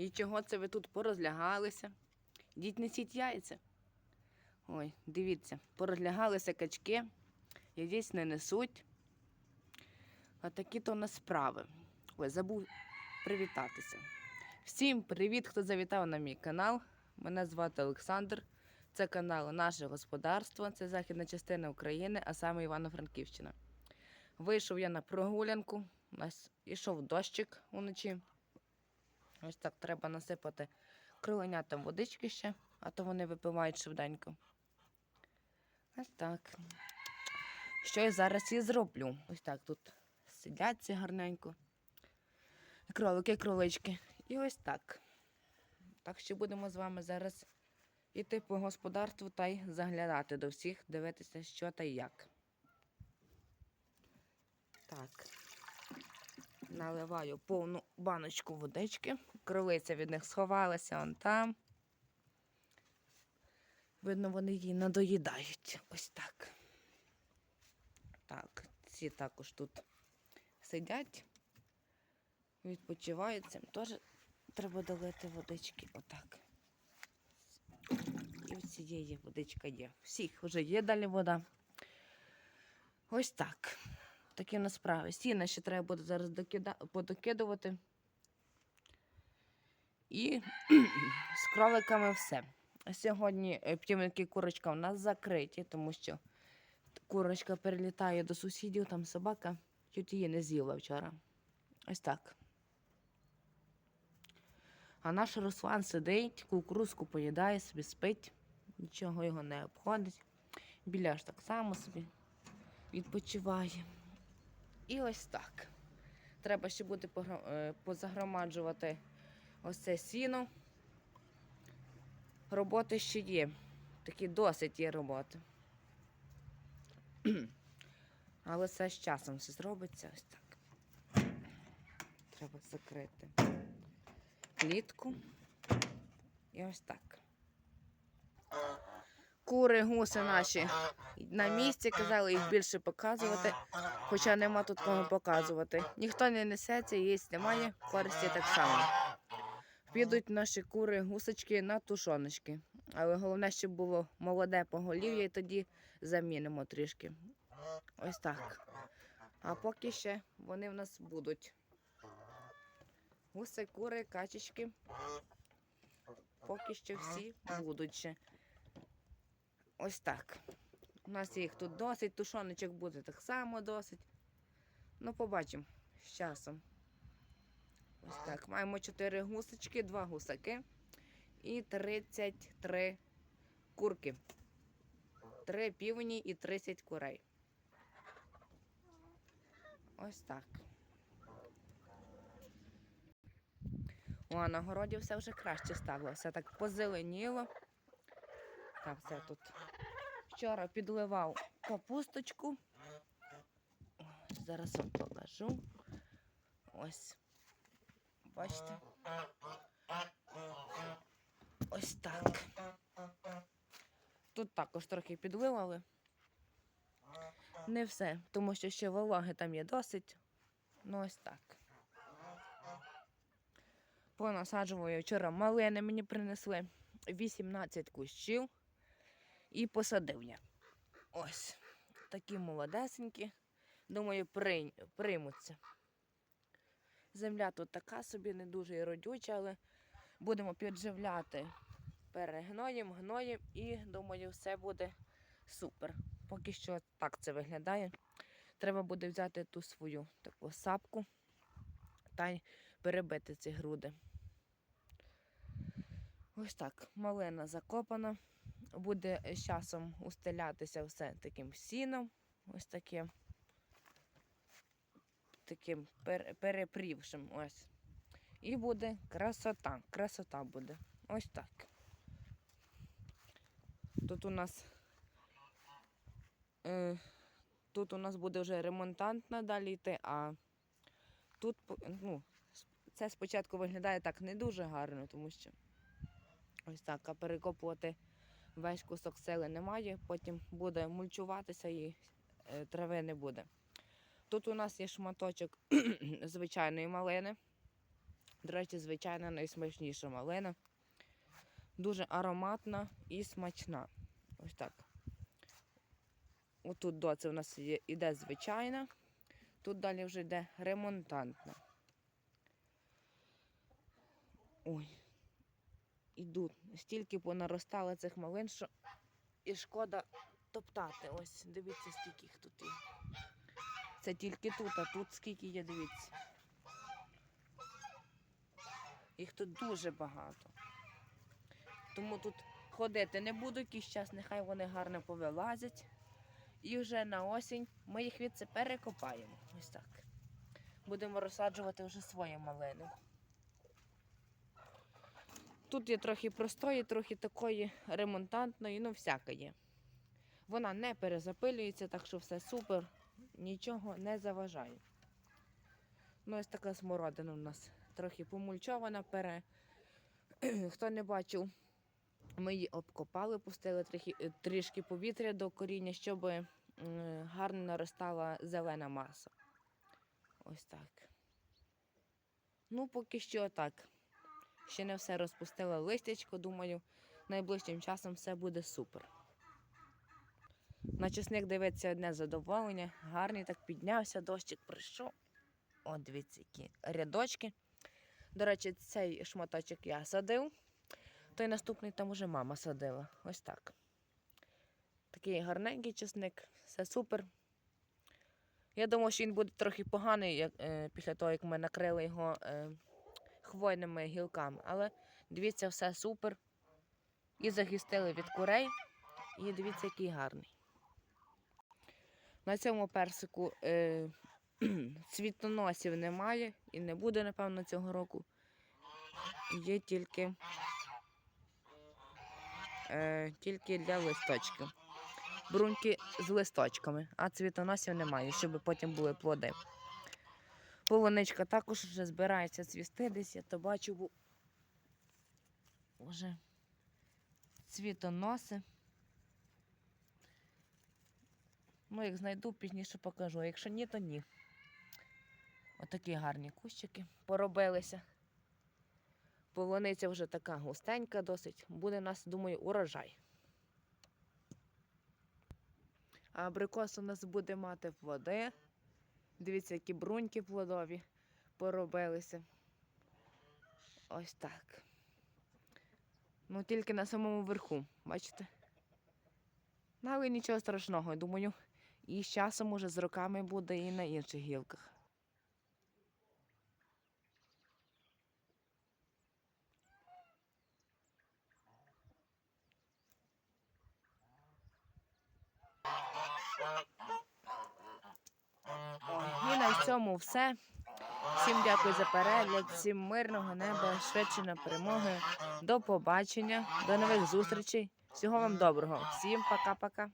І чого це ви тут порозлягалися? Діть несіть яйця. Ой, дивіться, порозлягалися качки, яєць не несуть. А такі то у нас справи. Ой, забув привітатися. Всім привіт, хто завітав на мій канал. Мене звати Олександр. Це канал Наше господарство, це західна частина України, а саме Івано-Франківщина. Вийшов я на прогулянку. У нас ішов дощик уночі. Ось так треба насипати кроленятам водички ще, а то вони випивають швиденько. Ось так. Що я зараз і зроблю. Ось так тут сидять ці гарненько. Кролики, кролички. І ось так. Так що будемо з вами зараз іти по господарству та й заглядати до всіх, дивитися, що та як. Так. Наливаю повну баночку водички. Кролиця від них сховалася он там. Видно, вони її надоїдають. Ось так. Так, ці також тут сидять, відпочивають. Цим теж треба долити водички. Отак. І в цієї водичка є. Всіх вже є далі вода. Ось так. Такі в справи. Сіна ще треба буде зараз докида... подокидувати. І з кроликами все. Сьогодні е, півники курочка у нас закриті, тому що курочка перелітає до сусідів, там собака чуть її не з'їла вчора. Ось так. А наш Руслан сидить, кукурузку поїдає, собі спить, нічого його не обходить. Біляш так само собі відпочиває. І ось так. Треба ще буде е, позагромаджувати ось це сіно. Роботи ще є. Такі досить є роботи. Але це з часом все зробиться ось так. Треба закрити клітку. І ось так. Кури, гуси наші на місці казали їх більше показувати, хоча нема тут кому показувати. Ніхто не несеться, їсть немає, користі так само. Підуть наші кури, гусочки на тушоночки. Але головне, щоб було молоде поголів'я, і тоді замінимо трішки. Ось так. А поки ще вони в нас будуть. Гуси, кури, качечки. Поки що всі будуть ще. Ось так. У нас їх тут досить, тушоночок буде так само досить. Ну, побачимо з часом. Ось так. Маємо 4 гусочки, 2 гусаки і 33 курки. 3 півні і 30 курей. Ось так. О, на городі все вже краще стало. Все так позеленіло. Так, все тут. Вчора підливав капусточку. Зараз вам покажу. Ось. Бачите? Ось так. Тут також трохи підливали. Не все, тому що ще вологи там є досить. Ну ось так. Понасаджуваю вчора малини мені принесли 18 кущів і посадив я. Ось такі молодесенькі. Думаю, прийм- приймуться. Земля тут така собі не дуже родюча, але будемо підживляти перегноєм, гноєм і думаю, все буде супер. Поки що так це виглядає. Треба буде взяти ту свою таку сапку та й перебити ці груди. Ось так, малина закопана. Буде з часом устелятися все таким сіном. Ось таким. Таким пер- перепрівшим. Ось. І буде красота. Красота буде. Ось так. Тут у нас. Е, тут у нас буде вже ремонтант надалі йти, а тут ну, це спочатку виглядає так не дуже гарно, тому що ось так, а перекопувати весь кусок сели немає, потім буде мульчуватися і е, трави не буде. Тут у нас є шматочок звичайної малини. До речі, звичайна найсмачніша малина. Дуже ароматна і смачна. Ось так. Отут доці у нас є, іде звичайна, тут далі вже йде ремонтантна. Ой. Ідуть. Стільки понаростало цих малин, що і шкода топтати. Ось, дивіться, скільки їх тут є. Це тільки тут, а тут скільки є, дивіться. Їх тут дуже багато. Тому тут ходити не буду якийсь час, нехай вони гарно повилазять. І вже на осінь ми їх від це перекопаємо. Ось так. Будемо розсаджувати вже свої малини. Тут є трохи простої, трохи такої ремонтантної, ну всяке є. Вона не перезапилюється, так що все супер, нічого не заважає. Ну, ось така смородина у нас трохи помульчована. Пере... Хто не бачив, ми її обкопали, пустили трохи, е, трішки повітря до коріння, щоб е, гарно наростала зелена маса. Ось так. Ну, поки що так. Ще не все розпустила листячко, думаю, найближчим часом все буде супер. На чесник дивиться одне задоволення. Гарний так піднявся, дощик прийшов. О, дивіться, які рядочки. До речі, цей шматочок я садив. Той наступний там уже мама садила. Ось так. Такий гарненький чесник, все супер. Я думав, що він буде трохи поганий як, е, після того, як ми накрили його е, хвойними гілками. Але дивіться, все супер. І захистили від курей. І дивіться, який гарний. На цьому персику е, цвітоносів немає і не буде, напевно, цього року. Є тільки, е, тільки для листочків. Бруньки з листочками, а цвітоносів немає, щоб потім були плоди. Полуничка також вже збирається цвісти десь, я то бачу, бо вже цвітоноси. Ну, як знайду, пізніше покажу. Якщо ні, то ні. Отакі гарні кущики поробилися. Полуниця вже така густенька досить. Буде у нас, думаю, урожай. А абрикос у нас буде мати плоди. Дивіться, які бруньки плодові поробилися. Ось так. Ну, тільки на самому верху, бачите? Ну, Але нічого страшного, думаю, і з часом уже з роками буде і на інших гілках. І на цьому все. Всім дякую за перегляд, всім мирного неба, швидше на перемоги. До побачення, до нових зустрічей. Всього вам доброго. Всім пока-пока.